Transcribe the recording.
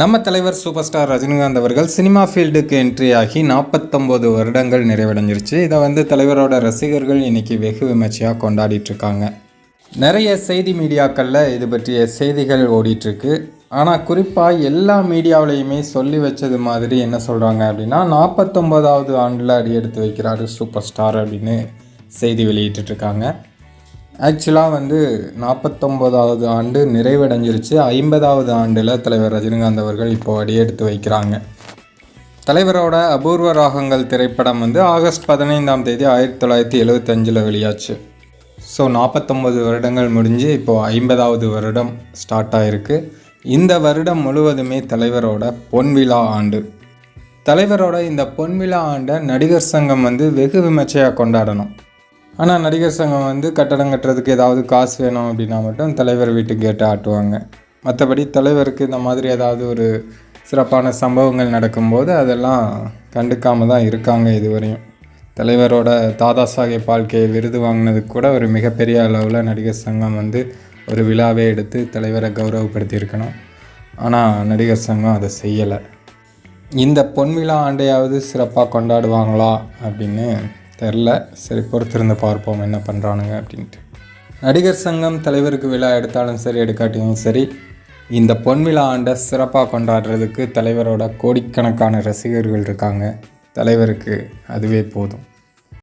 நம்ம தலைவர் super star Rajinikanth அவர்கள் சினிமா ஃபீல்டுக்கு என்ட்ரி ஆகி நாற்பத்தொம்போது வருடங்கள் நிறைவடைஞ்சிருச்சு. இதை வந்து தலைவரோட ரசிகர்கள் இன்னைக்கு வெகு விமர்சையாக கொண்டாடிட்டுருக்காங்க நிறைய செய்தி மீடியாக்களில் இது பற்றிய செய்திகள் ஓடிட்டுருக்கு. ஆனால் குறிப்பாக எல்லா மீடியாவிலையுமே சொல்லி வச்சது மாதிரி என்ன சொல்கிறாங்க அப்படின்னா நாற்பத்தொம்போதாவது ஆண்டில் அடி எடுத்து வைக்கிறாரு சூப்பர் ஸ்டார் அப்படின்னு செய்தி வெளியிட்டுருக்காங்க ஆக்சுவலாக வந்து நாற்பத்தொம்போதாவது ஆண்டு நிறைவடைஞ்சிருச்சு. ஐம்பதாவது ஆண்டில் தலைவர் ரஜினிகாந்த் அவர்கள் இப்போ அடியெடுத்து வைக்கிறாங்க. தலைவரோட அபூர்வ ராகங்கள் திரைப்படம் வந்து ஆகஸ்ட் பதினைந்தாம் தேதி ஆயிரத்தி தொள்ளாயிரத்தி எழுவத்தஞ்சில் வெளியாச்சு. ஸோ நாற்பத்தொம்பது வருடங்கள் முடிஞ்சு இப்போது ஐம்பதாவது வருடம் ஸ்டார்ட் ஆகிருக்கு இந்த வருடம் முழுவதுமே தலைவரோட பொன்விழா ஆண்டு. தலைவரோட இந்த பொன்விழா ஆண்டை நடிகர் சங்கம் வந்து வெகு விமர்சையாக கொண்டாடணும். ஆனால் நடிகர் சங்கம் வந்து கட்டடம் கட்டுறதுக்கு ஏதாவது காசு வேணும் அப்படின்னா மட்டும் தலைவர் வீட்டுக்கு கேட்டு ஆட்டுவாங்க. மற்றபடி தலைவருக்கு இந்த மாதிரி ஏதாவது ஒரு சிறப்பான சம்பவங்கள் நடக்கும்போது அதெல்லாம் கண்டுக்காமல் தான் இருக்காங்க இதுவரையும். தலைவரோட தாதா சாஹேப் பால்கே விருது வாங்கினதுக்கு கூட ஒரு மிகப்பெரிய அளவில் நடிகர் சங்கம் வந்து ஒரு விழாவே எடுத்து தலைவரை கௌரவப்படுத்தியிருக்கணும். ஆனால் நடிகர் சங்கம் அதை செய்யலை. இந்த பொன்விழா ஆண்டையாவது சிறப்பாக கொண்டாடுவாங்களா அப்படின்னு தெரில. சரி பொறுத்திருந்து பார்ப்போம் என்ன பண்ணுறானுங்க அப்படின்ட்டு. நடிகர் சங்கம் தலைவருக்கு விழா எடுத்தாலும் சரி எடுக்காட்டியும் சரி இந்த பொன் விழா ஆண்டை சிறப்பாக கொண்டாடுறதுக்கு தலைவரோட கோடிக்கணக்கான ரசிகர்கள் இருக்காங்க. தலைவருக்கு அதுவே போதும்.